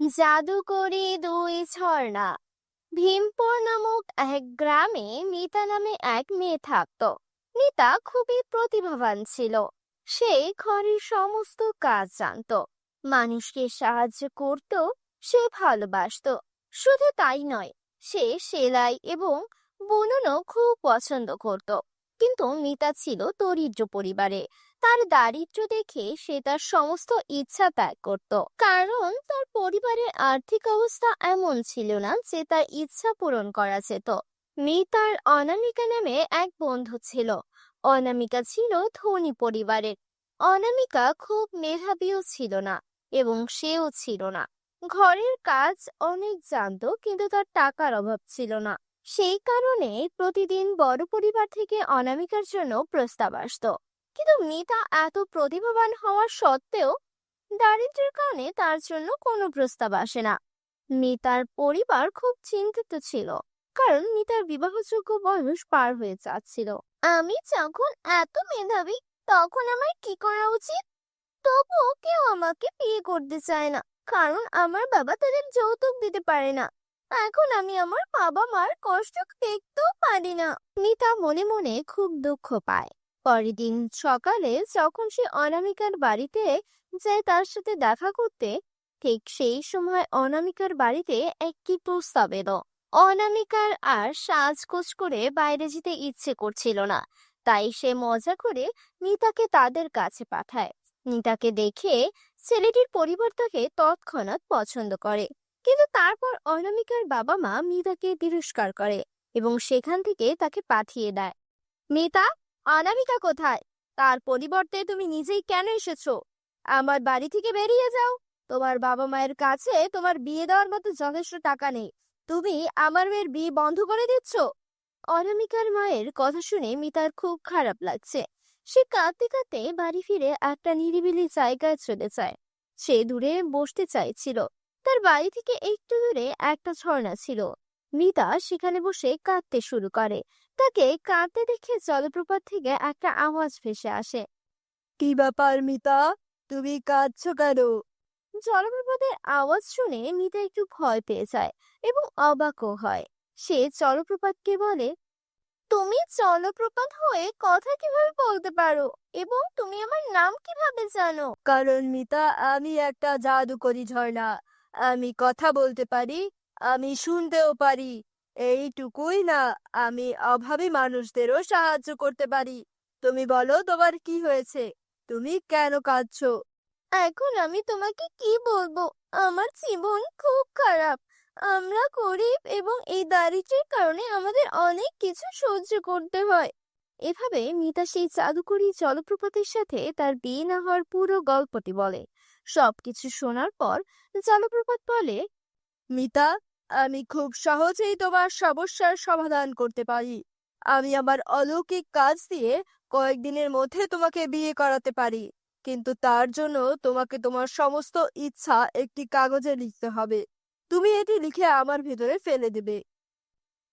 জাদুকরি দুই ঝর্ণা। ভীমপুর নামক এক গ্রামে মিতা নামে এক মেয়ে থাকত। মিতা খুবই প্রতিভাবান ছিল। সে ঘরের সমস্ত কাজ জানত। মানুষকে সাহায্য করত, সে ভালোবাসতো। শুধু তাই নয়, সে সেলাই এবং বুননও খুব পছন্দ করত। কিন্তু মিতা ছিল দরিদ্র পরিবারে। তার দারিদ্র দেখে সে তার সমস্ত ইচ্ছা ত্যাগ করত। কারণ তার পরিবারের আর্থিক অবস্থা এমন ছিল না যে তার ইচ্ছা পূরণ করা যেত। মিতার অনামিকা নামে এক বন্ধু ছিল। অনামিকা ছিল ধনী পরিবারের। অনামিকা খুব মেধাবীও ছিল না এবং সেও ছিল না। ঘরের কাজ অনেক জানতো কিন্তু তার টাকার অভাব ছিল না। সেই কারণে প্রতিদিন বড় পরিবার থেকে অনামিকার জন্য প্রস্তাব আসত। কিন্তু মিতা এত প্রতিভাবান হওয়া সত্ত্বেও দারিদ্র্যের কারণে তার জন্য কোনো প্রস্তাব আসে না। মিতার পরিবার খুব চিন্তিত ছিল, কারণ মিতার বিবাহযোগ্য বয়স পার হয়ে যাচ্ছিল। আমি যখন এত মেধাবী, তখন আমার কি করা উচিত? তবুও কেউ আমাকে বিয়ে করতে চায় না, কারণ আমার বাবা তাদের যৌতুক দিতে পারে না। এখন আমি আমার বাবা মার কষ্ট দেখতেও পারি না। মিতা মনে মনে খুব দুঃখ পায়। পরের দিন সকালে যখন সে অনামিকার বাড়িতে যায় তার সাথে দেখা করতে, ঠিক সেই সময় অনামিকার বাড়িতে একটি প্রস্তাব এলো। অনামিকার আর সাজগোজ করে বাইরে যেতে ইচ্ছে করছিল না। তাই সে মজা করে নিতাকে তাদের কাছে পাঠায়। নিতাকে দেখে ছেলেটির পরিবার তাকে তৎক্ষণাৎ পছন্দ করে। কিন্তু তারপর অনামিকার বাবা মা মিতাকে তিরস্কার করে এবং সেখান থেকে তাকে পাঠিয়ে দেয়। মিতা অনামিকা কোথায়? তার পরিবর্তে তুমি নিজেই কেন এসেছ? আমার বাড়ি থেকে বেরিয়ে যাও। তোমার বাবা মায়ের কাছে তোমার বিয়ে দেওয়ার মতো যথেষ্ট টাকা নেই। তুমি আমার মেয়ের বিয়ে বন্ধ করে দিচ্ছ? অনামিকার মায়ের কথা শুনে মিতার খুব খারাপ লাগছে। সে কাঁদতে কাঁদতে বাড়ি ফিরে একটা নিরিবিলি জায়গায় চলে যায়। সে দূরে বসতে চাইছিল। তার বাড়ি থেকে একটু দূরে একটা ঝর্ণা ছিল। মিতা সেখানে বসে কাঁদতে শুরু করে। তাকে কাঁদতে দেখে জলপ্রপাত থেকে একটা আওয়াজ ভেসে আসে। কি ব্যাপার মিতা? তুমি কাঁদছো কেন? জলপ্রপাতের আওয়াজ শুনে মিতা একটু ভয় পেয়ে যায় এবং অবাকও হয়। সে জলপ্রপাতকে বলে তুমি জলপ্রপাত হয়ে কথা কীভাবে বলতে পারো? এবং তুমি আমার নাম কীভাবে জানো? কারণ মিতা আমি একটা জাদুকরি ঝর্ণা। আমি কথা বলতে পারি, আমি শুনতেও পারি। এইটুকুই না, আমি অভাবী মানুষদেরও সাহায্য করতে পারি। তুমি বলো তোমার কি হয়েছে? তুমি কেন কাঁদছো? এখন আমি তোমাকে কি বলব? আমার জীবন খুব খারাপ। আমরা গরিব এবং এই দারিদ্র্যের কারণে আমাদের অনেক কিছু সহ্য করতে হয়। এভাবে মিতা সেই জাদুকরি জলপ্রপাতের সাথে তার বিয়ে না হওয়ার পুরো গল্পটি বলে। সবকিছু শোনার পর জলপ্রপাত বলে, মিতা, আমি খুব সহজেই তোমার সমস্যার সমাধান করতে পারি। আমি আমার অলৌকিক কাজ দিয়ে কয়েকদিনের মধ্যে তোমাকে বিয়ে করাতে পারি, কিন্তু তার জন্য তোমাকে তোমার সমস্ত ইচ্ছা একটি কাগজে লিখতে হবে। তুমি এটি লিখে আমার ভেতরে ফেলে দেবে।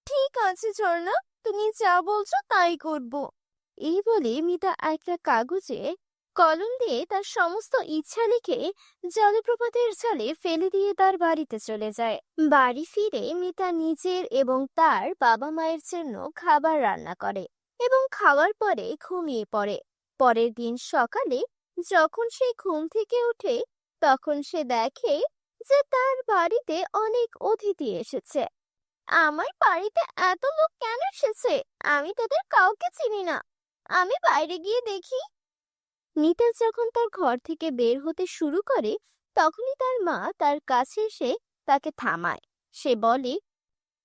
ঠিক আছে, ঝর্ণা। তুমি যা বলছো তাই করব। এই বলে মিতা একটা কাগজে কলম দিয়ে তার সমস্ত ইচ্ছা লিখে জলপ্রপাতের জলে ফেলে দিয়ে তার বাড়িতে চলে যায়। বাড়ি ফিরে মিতা নিজের এবং তার বাবা মায়ের জন্য খাবার রান্না করে এবং খাওয়ার পরে ঘুমিয়ে পড়ে। পরের দিন সকালে যখন সে ঘুম থেকে ওঠে তখন সে দেখে যে তার বাড়িতে অনেক অতিথি এসেছে। আমার বাড়িতে এত লোক কেন এসেছে? আমি তাদের কাউকে চিনি না। আমি বাইরে গিয়ে দেখি নিতা যখন তার ঘর থেকে বের হতে শুরু করে, তখনই তার মা তার কাছে এসে তাকে থামায়। সে বলে,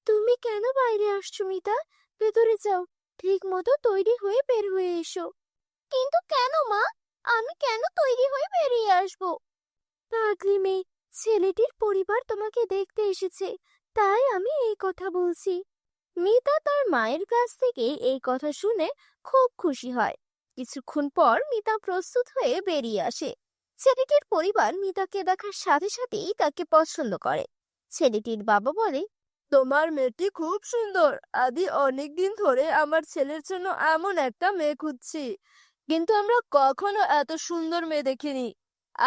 তুমি কেন বাইরে আসছো মিতা? ভেতরে যাও। ঠিক মতো তৈরি হয়ে বের হয়ে এসো। কিন্তু কেন মা? আমি কেন তৈরি হয়ে বেরিয়ে আসব? পাগলি মেয়ে, ছেলেটির পরিবার তোমাকে দেখতে এসেছে। তাই আমি এই কথা বলছি। মিতা তার মায়ের কাছ থেকে এই কথা শুনে খুব খুশি হয়। কিছুক্ষণ পর মিতা প্রস্তুত হয়ে বেরিয়ে আসে। ছেলেটির পরিবার মিতাকে দেখার সাথে সাথেই তাকে পছন্দ করে। ছেলেটির বাবা বলে, তোমার মেয়েটি খুব সুন্দর। আমি অনেকদিন ধরে আমার ছেলের জন্য এমন একটা মেয়ে খুঁজছি। কিন্তু আমরা কখনো এত সুন্দর মেয়ে দেখিনি।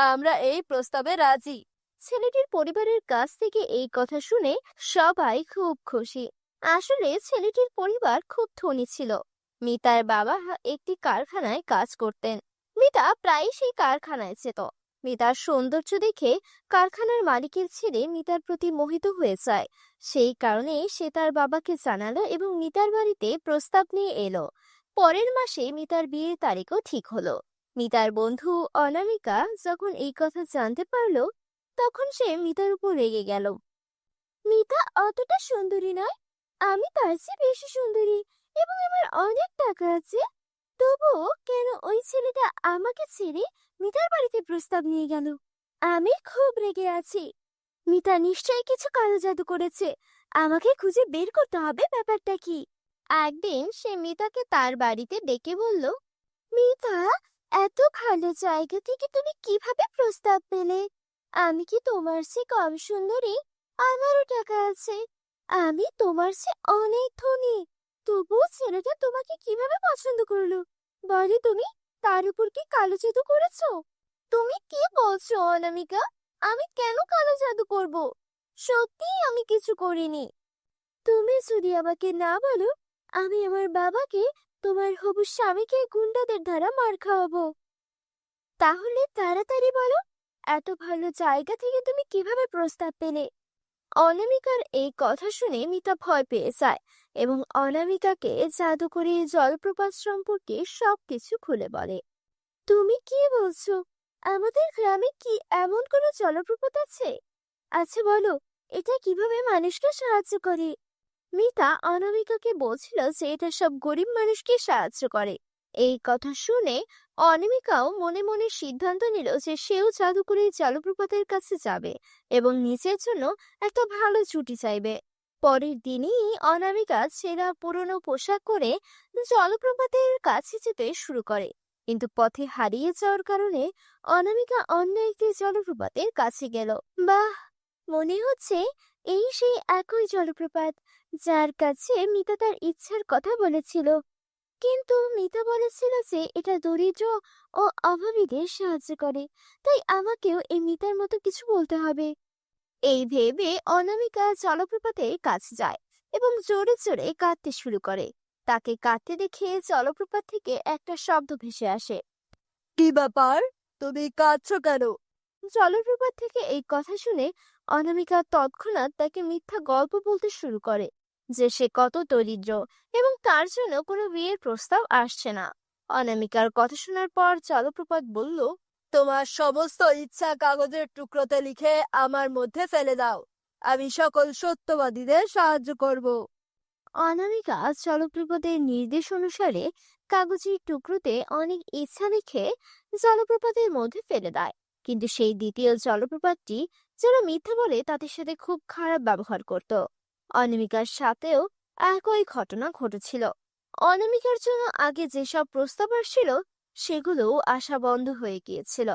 আমরা এই প্রস্তাবে রাজি। ছেলেটির পরিবারের কাছ থেকে এই কথা শুনে সবাই খুব খুশি। আসলে ছেলেটির পরিবার খুব ধনী ছিল। মিতার বাবা একটি কারখানায় কাজ করতেন। মিতা প্রায় সেই কারখানায় যেত। মিতার সৌন্দর্য দেখে কারখানার মালিকের ছেলে মিতার প্রতি মোহিত হয়ে যায়। সেই কারণে সে তার বাবাকে জানালো এবং মিতার বাড়িতে প্রস্তাব নিয়ে এলো। পরের মাসে মিতার বিয়ের তারিখও ঠিক হলো। মিতার বন্ধু অনামিকা যখন এই কথা জানতে পারল, তখন সে মিতার উপর রেগে গেল। মিতা অতটা সুন্দরী নয়। আমি তার চেয়ে বেশি সুন্দরী। এবং আমার অনেক টাকা আছে। তবুও কেন ওই ছেলেটা আমাকে ছেড়ে মিতার বাড়িতে প্রস্তাব নিয়ে গেল? আমি খুব রেগে আছি। মিতা নিশ্চয়ই কিছু কালো জাদু করেছে। আমাকে খুঁজে বের করতে হবে ব্যাপারটা কি? একদিন সে মিতাকে তার বাড়িতে ডেকে বলল, মিতা, এত ভালো জায়গা থেকে তুমি কীভাবে প্রস্তাব পেলে? আমি কি তোমার চেয়ে কম সুন্দরী? আমারও টাকা আছে। আমি তোমার চেয়ে অনেক ধনী। তবুও ছেলেটা তোমাকে কীভাবে পছন্দ করল? বলে তুমি, তার উপর কি কালো জাদু করেছ? তুমি কি বলছো, অনামিকা? আমি কেন কালো জাদু করব? সত্যিই আমি কিছু করিনি। তুমি যদি আমাকে না বলো, আমি আমার বাবাকে, তোমার হবু স্বামীকে গুন্ডাদের দ্বারা মার খাওয়াবো। তাহলে তাড়াতাড়ি বলো, এত ভালো জায়গা থেকে তুমি কীভাবে প্রস্তাব পেলে? অনামিকার এই কথা শুনে মিতা ভয় পেয়ে যায়। এবং অনামিকাকে জাদু করে জলপ্রপাত সম্পর্কে সবকিছু খুলে বলে। তুমি কি বলছো? আমাদের গ্রামে কি এমন কোনো জলপ্রপাত আছে? আচ্ছা বলো, এটা কীভাবে মানুষকে সাহায্য করে? মিতা অনামিকাকে বলছিল যে এটা সব গরিব মানুষকে সাহায্য করে। এই কথা শুনে অনামিকাও মনে মনে সিদ্ধান্ত নিল যে সেও জাদু করে জলপ্রপাতের কাছে যাবে এবং নিজের জন্য একটা ভালো ছুটি চাইবে। পরের দিনই অনামিকা ছেঁড়া পুরনো পোশাক করে জলপ্রপাতের কাছে যেতে শুরু করে। কিন্তু পথে হারিয়ে যাওয়ার কারণে অনামিকা অন্য একটি জলপ্রপাতের কাছে গেল। বাহ! মনে হচ্ছে এই সেই একই জলপ্রপাত যার কাছে মিতা তার ইচ্ছার কথা বলেছিল। কিন্তু মিতা বলেছিল যে এটা দরিদ্র ও অভাবীদের সাহায্য করে, তাই আমাকেও এই মিতার মতো কিছু বলতে হবে। এই ভেবে অনামিকা জলপ্রপাতের কাছে যায় এবং জোরে জোরে কাঁদতে শুরু করে। তাকে কাঁদতে দেখে জলপ্রপাত থেকে একটা শব্দ ভেসে আসে। কি ব্যাপার? তুমি কাঁদছো কেন? জলপ্রপাত থেকে এই কথা শুনে অনামিকা তৎক্ষণাৎ তাকে মিথ্যা গল্প বলতে শুরু করে যে সে কত দরিদ্র এবং তার জন্য কোনো বিয়ের প্রস্তাব আসছে না। অনামিকার কথা শোনার পর জলপ্রপাত বলল তোমার সমস্ত ইচ্ছা কাগজের টুকরোতে লিখে আমার মধ্যে ফেলে দাও। আমি সকল সত্যবাদীদের সাহায্য করব। অনামিকা জলপ্রপাতের নির্দেশ অনুসারে কাগজের টুকরোতে অনেক ইচ্ছা লিখে জলপ্রপাতের মধ্যে ফেলে দেয়। কিন্তু সেই দ্বিতীয় জলপ্রপাতটি যারা মিথ্যা বলে তাদের সাথে খুব খারাপ ব্যবহার করত। অনামিকার সাথেও একই ঘটনা ঘটেছিল। অনামিকার জন্য আগে যেসব প্রস্তাব আসছিল সেগুলোও আসা বন্ধ হয়ে গিয়েছিল।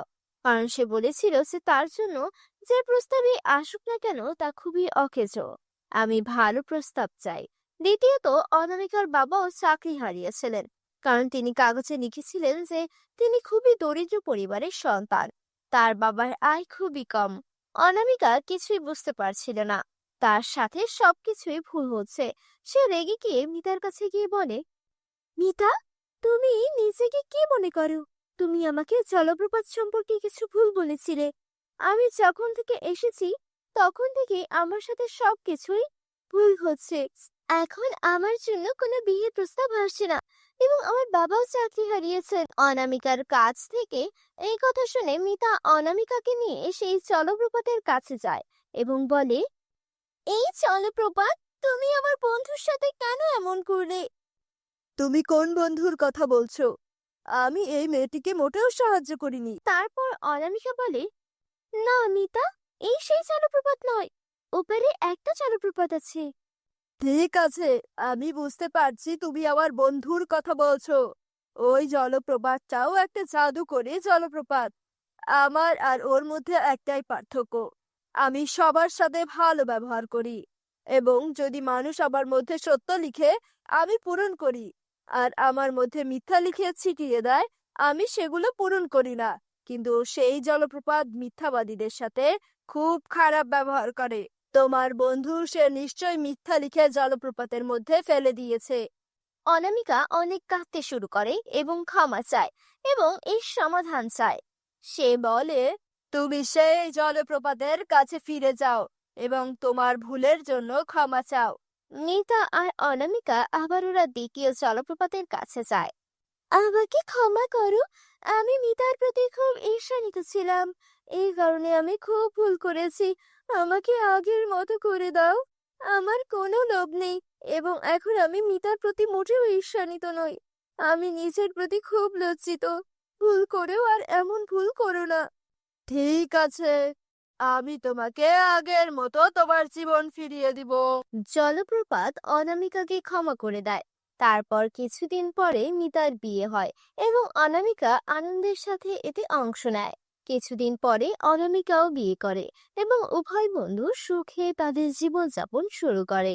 কারণ সে বলেছিল যে তার জন্য যে প্রস্তাবে আসুক না কেন তা খুবই অকেজ। আমি ভালো প্রস্তাব চাই। দ্বিতীয়ত, অনামিকার বাবাও চাকরি হারিয়েছিলেন। কারণ তিনি কাগজে লিখেছিলেন যে তিনি খুবই দরিদ্র পরিবারের সন্তান। তার বাবার আয় খুবই কম। অনামিকা কিছুই বুঝতে পারছিল না। তার সাথে সবকিছুই ভুল হচ্ছে। সে রেগে গিয়ে মিতার কাছে গিয়ে বলে, মিতা তুমি নিজেকে কি মনে করো? তুমি আমাকে জলপ্রপাত সম্পর্কে কিছু ভুল বলেছিলে। আমি যখন থেকে এসেছি, তখন থেকে আমার সাথে সবকিছুই ভুল হচ্ছে। এখন আমার জন্য কোনো বিয়ের প্রস্তাব আসছে না এবং আমার বাবাও চাকরি হারিয়েছেন। অনামিকার কাছ থেকে এই কথা শুনে মিতা অনামিকাকে নিয়ে সেই জলপ্রপাতের কাছে যায় এবং বলে, এই জলপ্রপাত, তুমি আমার বন্ধুর সাথে কেন এমন করলে? তুমি কোন বন্ধুর কথা বলছো? আমি এই মেয়েটিকে মোটেও সাহায্য করিনি। তারপর অনামিকা বলে না মিতা এই সেই জলপ্রপাত নয়। ওপারে একটা জলপ্রপাত আছে। ঠিক আছে আমি বুঝতে পারছি তুমি আমার বন্ধুর কথা বলছো। ওই জলপ্রপাতটাও একটা জাদু করে জলপ্রপাত। আমার আর ওর মধ্যে একটাই পার্থক্য আমি সবার সাথে ভালো ব্যবহার করি এবং যদি মানুষ আমার মধ্যে সত্য লিখে আমি পূরণ করি। আর আমার মধ্যে মিথ্যা লিখে ছিটিয়ে দেয়, আমি সেগুলো পূরণ করি না। কিন্তু সেই জলপ্রপাত মিথ্যাবাদীদের সাথে খুব খারাপ ব্যবহার করে। তোমার বন্ধু সে নিশ্চয় মিথ্যা লিখে জলপ্রপাতের মধ্যে ফেলে দিয়েছে। অনামিকা অনেক কাঁদতে শুরু করে এবং ক্ষমা চায় এবং এর সমাধান চায়। সে বলে, তুমি সেই জলপ্রপাতের কাছে ফিরে যাও এবং তোমার ভুলের জন্য ক্ষমা চাও। নিতা আর অনামিকা আবার ওরা দ্বিতীয় জলপ্রপাতের কাছে যায়। আমাকে ক্ষমা করো, আমি মিতার প্রতি খুব ঈর্ষান্বিত ছিলাম। এই কারণে আমি খুব ভুল করেছি। আমাকে আগের মতো করে দাও। আমার কোনো লোভ নেই এবং এখন আমি মিতার প্রতি মোটেও ঈর্ষান্বিত নই। আমি নিজের প্রতি খুব লজ্জিত। ভুল করেও আর এমন ভুল করো না। ঠিক আছে। আমি তোমাকে আগের মতো তোমার জীবন ফিরিয়ে দিব। জলপ্রপাত অনামিকাকে ক্ষমা করে দেয়। তারপর কিছুদিন পরে মিতার বিয়ে হয় এবং অনামিকা আনন্দের সাথে এতে অংশ নেয়। কিছুদিন পরে অনামিকাও বিয়ে করে এবং উভয় বন্ধু সুখে তাদের জীবনযাপন শুরু করে।